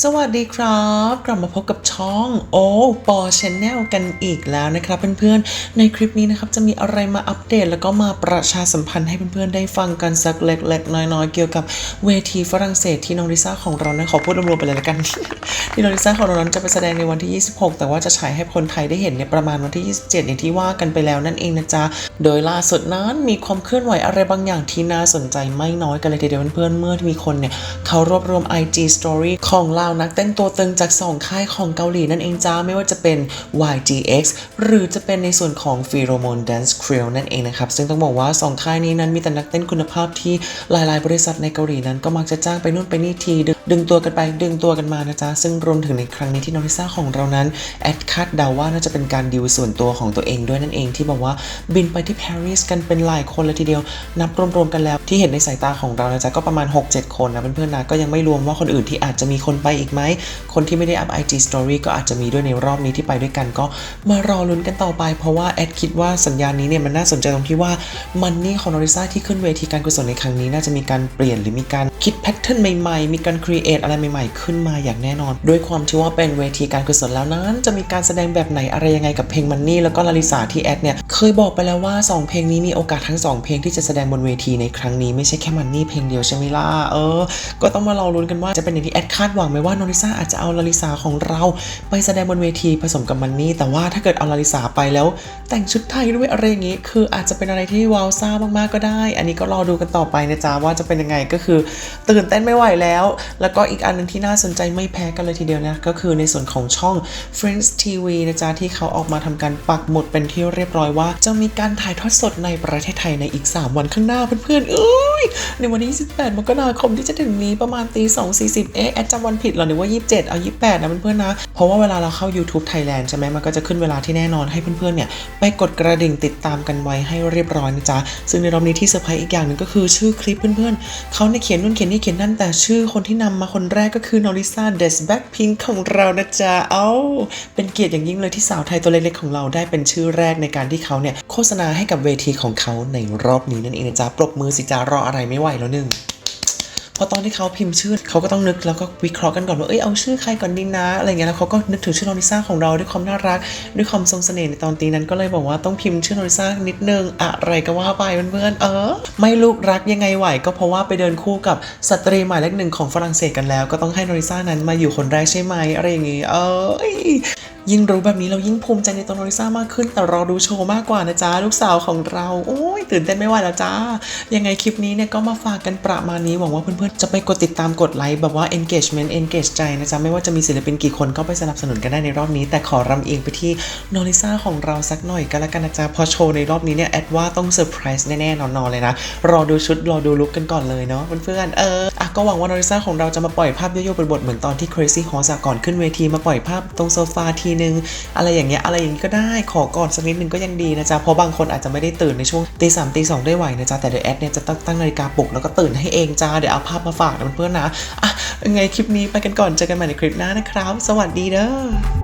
สวัสดีครับ กลับมาพบกับช่องโอปอชแนลกันอีกแล้วนะครับเพื่อนๆ ในคลิปนี้นะครับจะมีอะไรมาอัปเดต แล้วก็มาประชาสัมพันธ์ให้เพื่อนๆ ได้ฟังกันสักเล็กๆ น้อยๆ เกี่ยวกับเวทีฝรั่งเศสที่น้องลิซ่าของเรานะขอพูดรวมๆไปเลยละกัน ที่น้องลิซ่าของเรานั้นจะไปแสดงในวันที่ 26 แต่ว่าจะฉายให้คนไทยได้เห็นในประมาณวันที่ 27 อย่างที่ว่ากันไปแล้วนั่นเองนะจ๊ะ โดยล่าสุดนั้นมีความเคลื่อนไหวอะไรบางอย่างที่น่าสนใจไม่น้อยกันเลยทีเดียวเพื่อนๆเมื่อมีคนเนี่ยเขารวบรวม IG Story ของเหล่านักเต้นตัวตึงจากสองค่ายของเกาหลีนั่นเองจ้าไม่ว่าจะเป็น YGX หรือจะเป็นในส่วนของ Pheromone Dance Crew นั่นเองนะครับ ซึ่งต้องบอกว่าสองค่ายนี้นั้นมีแต่นักเต้นคุณภาพที่หลายๆ บริษัทในเกาหลีนั้นก็มักจะจ้างไปนู่นไปนี่ทีดึงดึงตัวกันไปดึงตัวกันมานะจ๊ะ ซึ่งรวมถึงในครั้งนี้ที่น้องลิซ่าของเรานั้น แอดคาดเดาว่าน่าจะเป็นการดิวส่วนตัวของตัวเองด้วยนั่นเองที่บอกว่าบินไปที่ปารีสกันเป็นหลายคนเลยทีเดียว นับรวมๆกันแล้วที่เห็นในสายตาของเรานะจ๊ะ ก็ประมาณ 6-7 คนนะเพื่อนๆนะก็ยังไม่รวมว่าคนอื่นที่อาจจะมีคนไปอีกไหม คนที่ไม่ได้อัพ IG Story ก็อาจจะมีด้วยในรอบนี้ที่ไปด้วยกันก็มารอลุ้นกันต่อไปเพราะว่าแอดคิดว่าสัญญาณนี้เนี่ยมันน่าสนใจตรงที่ว่ามันนี่ของนอริซ่าที่ขึ้นเวทีการกุศลในครั้งนี้น่าจะมีการเปลี่ยนหรือมีการคิดแพทเทิร์นใหม่ๆ มีการครีเอทอะไรใหม่ๆ ขึ้นมาอย่างแน่นอน ด้วยความที่ว่าเป็นเวทีการกุศลแล้วนั้น จะมีการแสดงแบบไหนอะไรยังไงกับเพลงมันนี่แล้วก็ลาลิสาที่แอดเนี่ยเคยบอกไปแล้วว่าสองเพลงนี้มีโอกาสทั้งสองเพลงที่จะแสดงบนเวทีในครั้งนี้ไม่ใช่แค่มันนี่เพลงเดียวใช่ไหมล่ะเออ ก็ต้องมารอลุ้นกันว่าจะเป็นอย่างที่แอดคาดหวังไหมว่านอริซ่าอาจจะเอาลาลิสาของเราไปแสดงบนเวทีผสมกับมันนี่แต่ว่าถ้าเกิดเอาลาลิสาไปแล้ว แต่งชุดไทยด้วยอะไรอย่างงี้ คืออาจจะเป็นอะไรที่ว้าวซ่ามากๆก็ได้ อันนี้ก็รอดูกันต่อไปนะจ๊ะว่าจะเป็นยังไงก็คือ ตื่นเต้นไม่ไหวแล้วแล้วก็อีกอันหนึงที่น่าสนใจไม่แพ้กันเลยทีเดียวนะก็คือในส่วนของช่อง Friends TV นะจ๊ะที่เขาออกมาทำการปักหมุดเป็นที่เรียบร้อยว่า จะมีการถ่ายทอดสดในประเทศไทยในอีก 3 วันข้างหน้าเพื่อนๆเอ้ยในวันที่ 28 มกราคมที่จะถึงนี้ประมาณตี2.40 เอ๊ะแอดจำวันผิดเหรอหรือว่า 27 เอา 28 นะเพื่อนๆนะ เพราะว่าเวลาเราเข้า YouTube Thailand ใช่ไหมมันก็จะขึ้นเวลาที่แน่นอนให้เพื่อนๆเนี่ยไปกดกระดิ่งติดตามกันไว้ให้เรียบร้อยนะจ๊ะซึ่งในรอบนี้ที่เซอร์ไพรส์อีกอย่างหนึ่งก็คือชื่อคลิปเพื่อนๆเขาเนี่ยเขียนนู่นเขียนนี่เขียนนั่นแต่ชื่อคนที่นำมาคนแรกก็คือนอริซาเดสแบ็กพิงของเรานะจ๊ะ เอ้า เป็นเกียรติอย่างยิ่งเลยที่สาวไทยตัวเล็กๆของเราได้เป็นชื่อแรกในการที่เขาเนี่ย โฆษณาให้กับเวทีของเขาในรอบนี้นั่นเองนะจ๊ะ ปรบมือสิจ้ารออะไรไม่ไหวแล้วหนึ่ง พอตอนที่เขาพิมพ์ชื่อเขาก็ต้องนึกแล้วก็วิเคราะห์กันก่อนว่าเอ้ยเอาชื่อใครก่อนดีนะอะไรเงี้ยแล้วเขาก็นึกถึงชื่อโนริซ่าของเราด้วยความน่ารัก ด้วยความทรงเสน่ห์ในตอนตีนั้นก็เลยบอกว่าต้องพิมพ์ชื่อโนริซ่านิดนึงอะไรก็ว่าไปเพื่อนๆเออ ไม่ลูกรักยังไงไหว ก็เพราะว่าไปเดินคู่กับสตรีหมายเลขหนึ่งของฝรั่งเศสกันแล้ว ก็ต้องให้โนริซ่านั้นมาอยู่คนแรกใช่ไหมอะไรอย่างงี้เออ ยิ่งรู้แบบนี้เรายิ่งภูมิใจในตัวโนริซ่ามากขึ้น แต่รอดูโชว์มากกว่านะจ๊ะ ลูกสาวของเรา โอ้ยตื่นเต้นไม่ไหวแล้วจ้า ยังไงคลิปนี้เนี่ยก็มาฝากกันประมาณนี้ หวังว่าเพื่อนๆ จะไปกดติดตามกดไลค์แบบว่า engagement engage ใจนะจ๊ะ ไม่ว่าจะมีศิลปินกี่คนก็ไปสนับสนุนกันได้ในรอบนี้ แต่ขอรำเอียงไปที่โนริซ่าของเราสักหน่อยก็แล้วกันนะจ๊ะ พอโชว์ในรอบนี้เนี่ยแอดว่าต้องเซอร์ไพรส์แน่ๆนอนๆเลยนะ รอดูชุดรอดูลุคกันก่อนเลยเนาะเพื่อนๆ เอออะก็หวังว่าโนริซ่าของเราจะมาปล่อยภาพโยโย่เป็นบทเหมือนตอนที่ Crazy Horse ก่อนขึ้นเวทีมาปล่อยภาพตรงโซฟาทีนึง อะไรอย่างเงี้ยอะไรอย่างงี้ก็ได้ขอก่อนสักนิดนึงก็ยังดีนะจ๊ะเพราะบางคนอาจจะไม่ได้ตื่นในช่วงตีสามตีสองได้ไหวนะจ๊ะแต่เดี๋ยวแอดเนี่ยจะตั้งตั้งนาฬิกาปลุกแล้วก็ตื่นให้เองจ้าเดี๋ยวเอาภาพมาฝากนเพื่อนนะอะยังไงคลิปนี้ไปกันก่อนเจอกันใหม่ในคลิปหน้านะครับ สวัสดีเด้อ